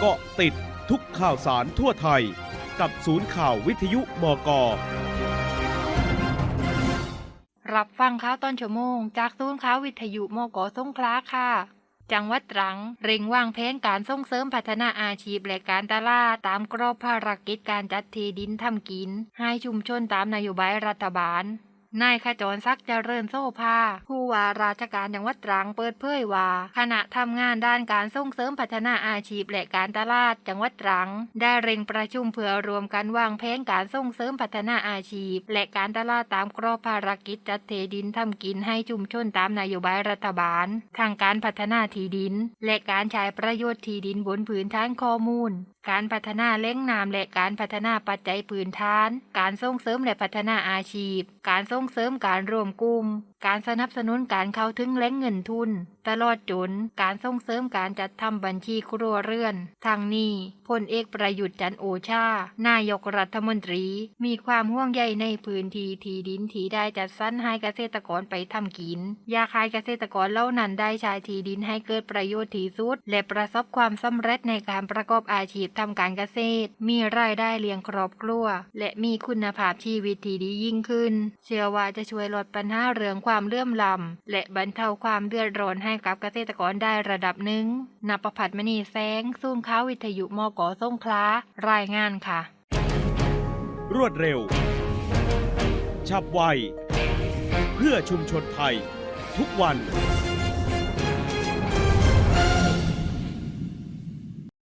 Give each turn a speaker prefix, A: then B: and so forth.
A: เกาะติดทุกข่าวสารทั่วไทย กับศูนย์ข่าววิทยุบก
B: รับฟังข่าวต้นชั่วโมง จากศูนย์ข่าววิทยุมกสงขลาค่ะ จังหวัดตรังเร่งวางแผนการส่งเสริมพัฒนาอาชีพและการตลาดตามกรอบภารกิจการจัดเทดินทำกิน ให้ชุมชนตามนโยบายรัฐบาล นายขจรศักดิ์เจริญโซภาผู้ว่าราชการจังหวัดตรังเปิดเผยว่า ขณะทำงานด้านการส่งเสริมพัฒนาอาชีพและการตลาดจังหวัดตรัง ได้เร่งประชุมเพื่อรวมกันวางแผนการส่งเสริมพัฒนาอาชีพ และการตลาดตามกรอบภารกิจจัดเทดินทำกินให้ชุมชนตามนโยบายรัฐบาล ทางการพัฒนาที่ดิน และการใช้ประโยชน์ที่ดินบนพื้นฐานข้อมูลการพัฒนาแหล่งน้ำและการพัฒนาปัจจัยพื้นฐาน การส่งเสริมและพัฒนาอาชีพ การส่งเสริมการรวมกลุ่มการสนับสนุนการเข้าถึงแหล่งเงินทุน ตลอดจนการส่งเสริมการจัดทำบัญชีครัวเรือน ทางนี้พลเอกประยุทธ์จันโอชา นายกรัฐมนตรี มีความห่วงใยในพื้นที่ที่ดินที่ได้จัดสรรให้เกษตรกรไปทำกิน อยากให้เกษตรกรเหล่านั้นได้ใช้ที่ดินให้เกิดประโยชน์ที่สุด และประสบความสำเร็จในการประกอบอาชีพทำการเกษตร มีรายได้เลี้ยงครอบครัว และมีคุณภาพชีวิตที่ดียิ่งขึ้น เชื่อว่าจะช่วยลดปัญหาเรื่องความเลื่อมล้ำและบรรเทาความเดือดร้อนให้กับเกษตรกรได้ระดับหนึ่งนประพัฒน์มณีแสงสูงค้าวิทยุมกสงคลารายงานค่ะ
A: รวดเร็ว ฉับไว เพื่อชุมชนไทย ทุกวัน